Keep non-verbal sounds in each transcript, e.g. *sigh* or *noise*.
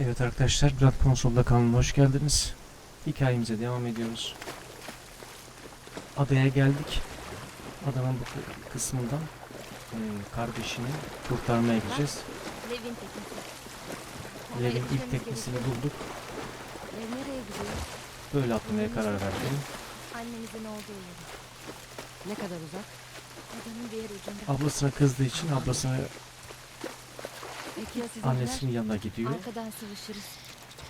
Evet arkadaşlar, Brad Konsol'da kanalına hoş geldiniz. Hikayemize devam ediyoruz. Adaya geldik. Adanın bu kı- kısmından e, kardeşini kurtarmaya gideceğiz. Levin teknesi. Levin ilk teknesini bulduk. Böyle atlamaya karar verdim. Annemizin olduğu yere. Ne kadar uzak? Adanın diğer ucunda. Ablasına kızdığı için ablasını Peki ya annesinin yanına gidiyor. Arkadan sıvışırız.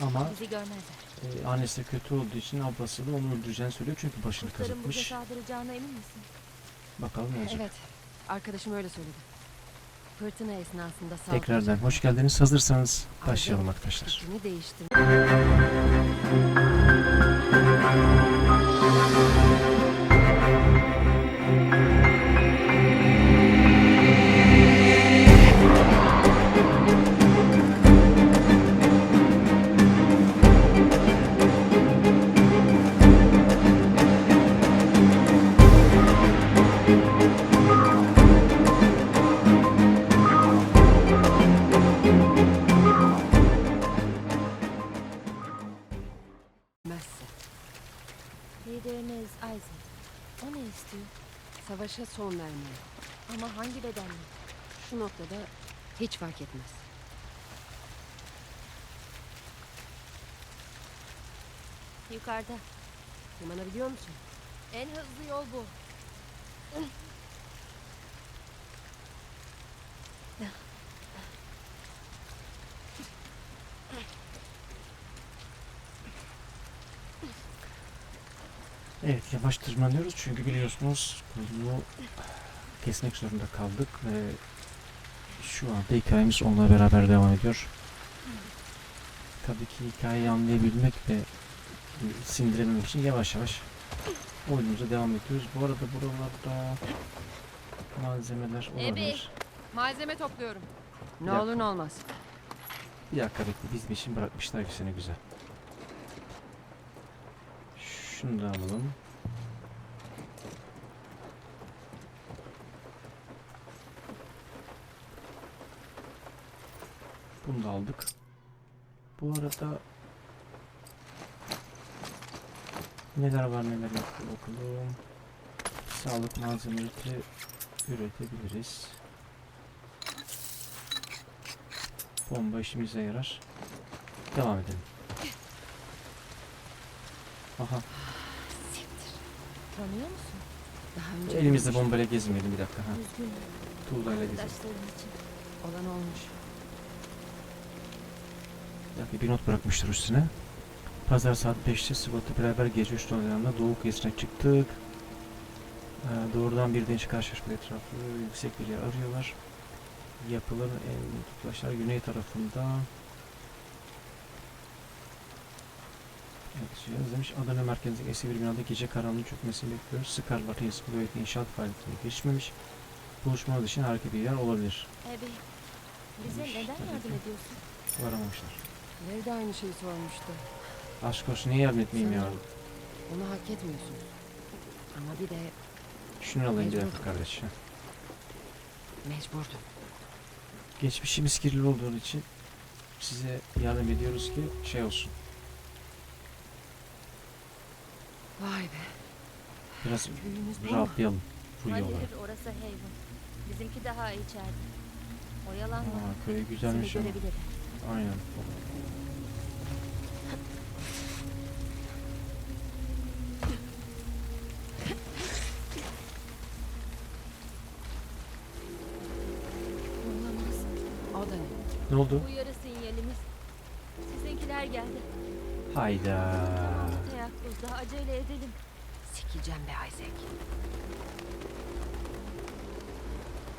Ama Bizi görmezler. e, annesi de kötü olduğu için ablası da onu öldüreceğini söylüyor çünkü başını Kurtların burada kazıtmış. saldıracağına emin misin? Bakalım ne olacak. Evet. Arkadaşım öyle söyledi. Fırtına esnasında saldıracak. Tekrardan hoş geldiniz. Hazırsanız başlayalım arkadaşlar. Fikrini değiştir. Mezse. Lideriniz Isaac. O ne istiyor? Savaşa son vermeye. Ama hangi bedenle? Şu noktada hiç fark etmez. Yukarıda. Tırmanabiliyor musun? En hızlı yol bu. Evet yavaş tırmanıyoruz çünkü biliyorsunuz bunu kesmek zorunda kaldık ve şu anda hikayemiz onunla beraber devam ediyor. Tabii ki hikayeyi anlayabilmek ve sindirebilmek için yavaş yavaş oyunumuza devam ediyoruz. Bu arada buralarda malzemeler olabilir. Malzeme topluyorum. Ne dakika. olur ne olmaz. Bir dakika bekle bizim için bırakmışlar ki seni güzel. Şunu da alalım. Bunu da aldık. Bu arada neler var neler yok bakalım. Sağlık malzemeleri üretebiliriz. Bomba işimize yarar. Devam edelim. Aha. Tanıyor musun? Daha önce Elimizde bombayla gezmeyelim bir dakika. Ha. Üzgünüm. Tuğlayla gezelim. İçin. Olan olmuş. Bir dakika bir not bırakmıştır üstüne. Pazar saat 5'te Sıvat'la beraber gece 3 dolarlarında Doğu kıyısına çıktık. Ee, doğrudan bir deniz karşılaşma etrafı yüksek bir yer arıyorlar. Yapıların en taşlar güney tarafında. Evet, şey yazmış. Adana merkezindeki eski bir binada gece karanlığın çökmesini bekliyoruz. Scar Batı'yı böylelikle inşaat faaliyetine geçmemiş. Buluşmalar için bir yer olabilir. Ebe. Bize Demiş, neden yardım ediyorsun? Varamamışlar. Larry de aynı şeyi sormuştu. Aşk olsun niye yardım etmeyeyim ya? Onu hak etmiyorsun. Ama bir de Şunu alayım bir dakika kardeş. Heh. mecburdum. Geçmişimiz kirli olduğu için size yardım ediyoruz ki şey olsun. Vay be. Biraz Büyüğümüz bu rahatlayalım. Bu yola. Hayır orası Haven. Bizimki daha içeride. Oyalanma. Aa, köy Seni güzelmiş ama. görebilirim. Aynen. Olamaz. O da ne? Ne oldu? Uyarı sinyalimiz. Sizinkiler geldi. Hayda. Teyakkuzda acele edelim. Sikeceğim be Isaac.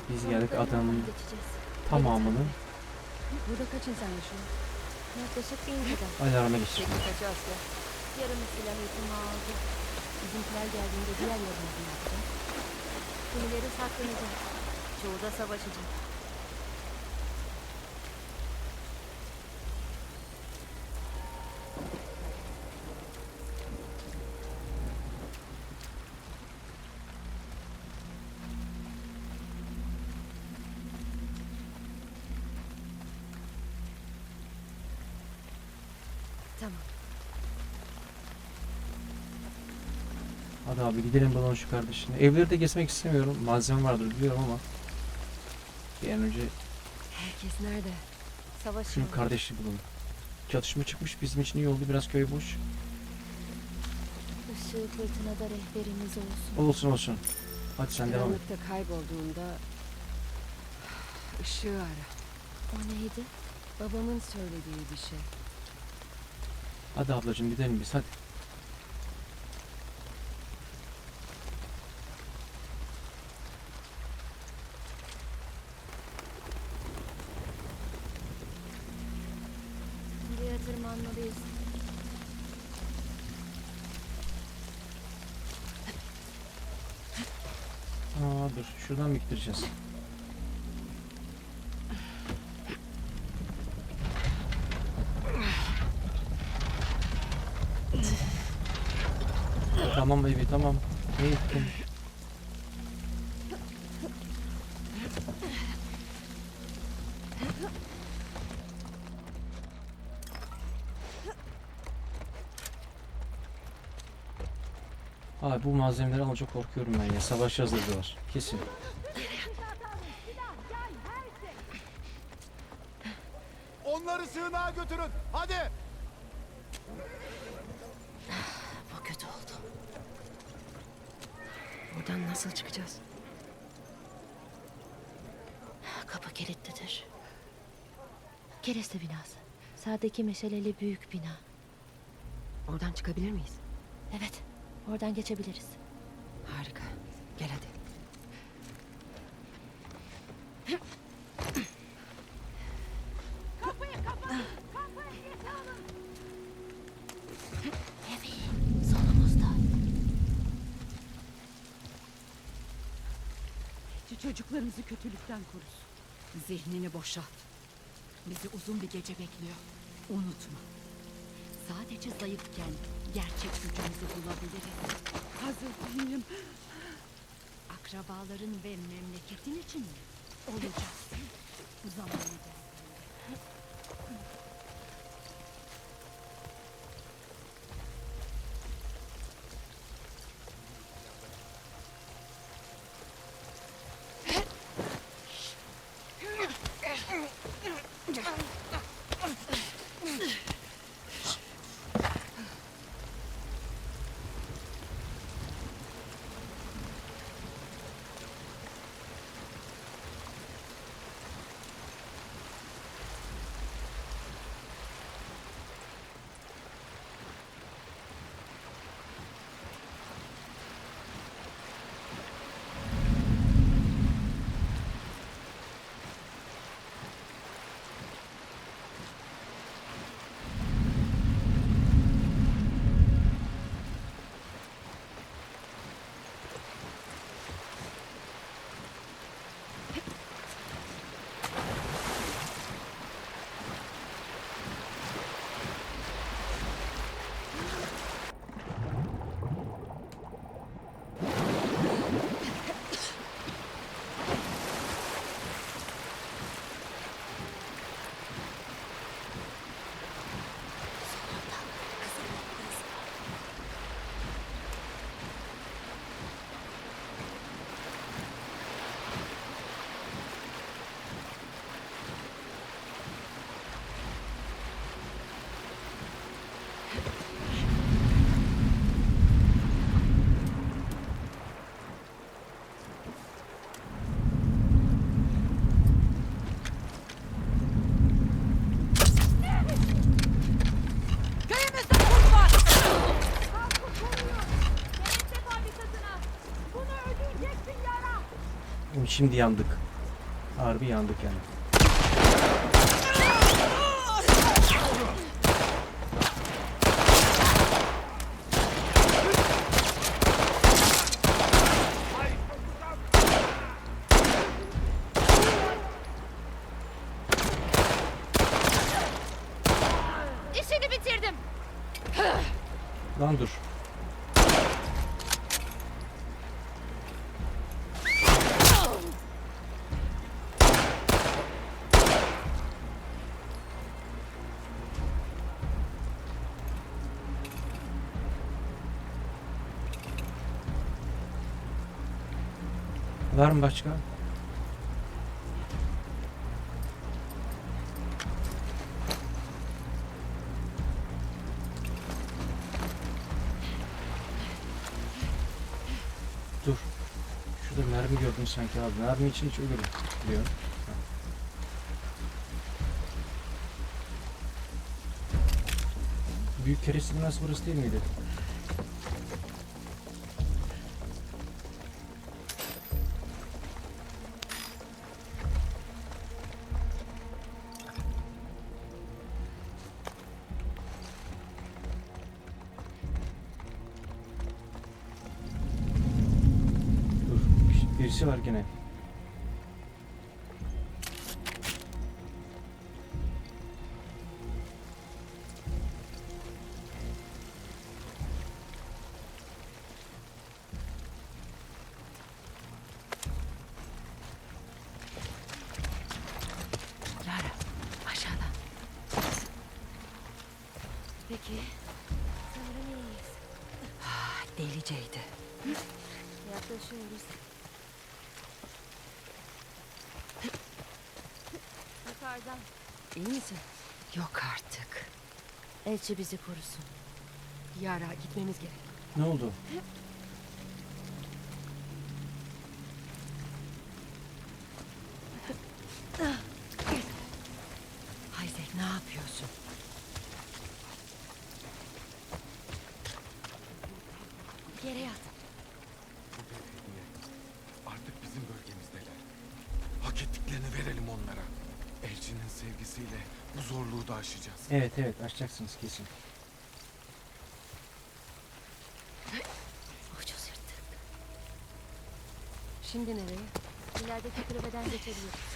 Biz geldik geçeceğiz. tamamını Burada kaç insan yaşıyor? Yaklaşık bin kadar. alarma asker? Yarımı silah eğitimi aldı. Bizimkiler geldiğinde diğer yarımız ne yapacak? Kimileri saklanacak. Çoğu da savaşacak. Tamam. Hadi abi gidelim balon şu kardeşine. Evleri de gezmek istemiyorum. Malzeme vardır biliyorum ama. Bir an önce Herkes nerede? Savaş şunun yolu. kardeşini bulalım. Çatışma çıkmış bizim için iyi oldu. Biraz köy boş. Işığı fırtınada rehberimiz olsun. Olsun olsun. Hadi sen devam et. Karanlıkta kaybolduğunda *sighs* ışığı ara. O neydi? Babamın söylediği bir şey. Hadi ablacığım gidelim biz hadi. Buraya tırmanmalıyız. Aa dur şuradan mı gideceğiz? Tamam baby tamam. Ne gittin? Abi bu malzemeleri alınca korkuyorum ben ya. Savaş hazırlığı Kesin. Onları sığınağa götürün. Hadi. Bu kötü oldu. Buradan nasıl çıkacağız? Kapı kilitlidir. Kereste binası. Sağdaki meşaleli büyük bina. Oradan çıkabilir miyiz? Evet, oradan geçebiliriz. Harika. Gel hadi. Evi, solumuzda. Şu çocuklarımızı kötülükten korusun. Zihnini boşalt. Bizi uzun bir gece bekliyor. Unutma. Sadece zayıfken gerçek gücümüzü bulabiliriz. Hazır değilim. Akrabaların ve memleketin için mi? Olacaksın. Bu zamanı geldiğinde. Şimdi yandık. Harbi yandık yani. Var mı başka? Dur. Şurada mermi gördüm sanki abi. Mermi için hiç ölürüm diyor. Büyük kereste binası burası değil miydi? Birisi var gene. Lara aşağıdan. Peki. Sanırım iyiyiz. Ah, deliceydi. Yaklaşıyoruz. Yukarıdan. İyi misin? Yok artık. Elçi bizi korusun. Yara gitmemiz gerek. Ne oldu? Isaac ne yapıyorsun? Yere yat. Artık bizim bölgemizdeler. Hak ettiklerini verelim onlara. Elçinin sevgisiyle bu zorluğu da aşacağız. Evet evet açacaksınız kesin. Ucuz yırttık. Şimdi nereye? İlerideki kulübeden geçebiliriz.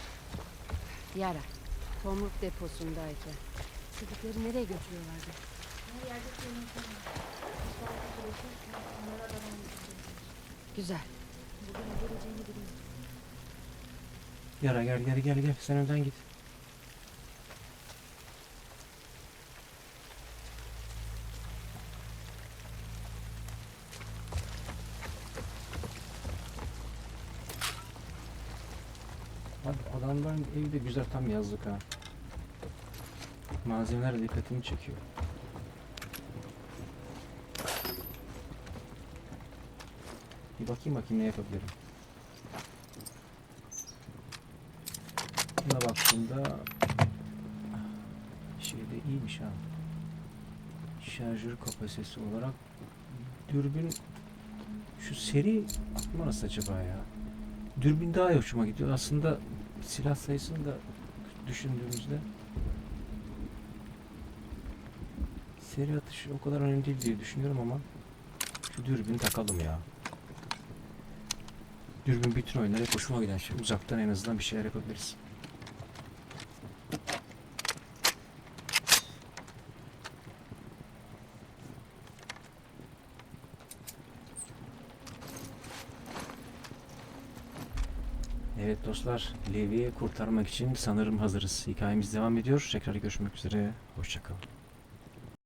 Yara. Tomruk deposundayken. Çocukları nereye götürüyorlardı? Her yerde onlara. Güzel. Bugün geleceğini biliyorum. Yara gel gel gel gel sen önden git. Adamların evi de güzel tam yazlık ha. Malzemeler dikkatimi çekiyor. Bir bakayım bakayım ne yapabilirim. Buna baktığımda şey de iyiymiş ha. Şarjör kapasitesi olarak dürbün şu seri nasıl acaba ya? Dürbün daha iyi hoşuma gidiyor. Aslında silah sayısını da düşündüğümüzde seri atışı o kadar önemli değil diye düşünüyorum ama şu dürbün takalım ya. Dürbün bütün oyunlar hep hoşuma giden şey. Uzaktan en azından bir şeyler yapabiliriz. Evet dostlar, Levi'yi kurtarmak için sanırım hazırız. Hikayemiz devam ediyor. Tekrar görüşmek üzere. Hoşçakalın.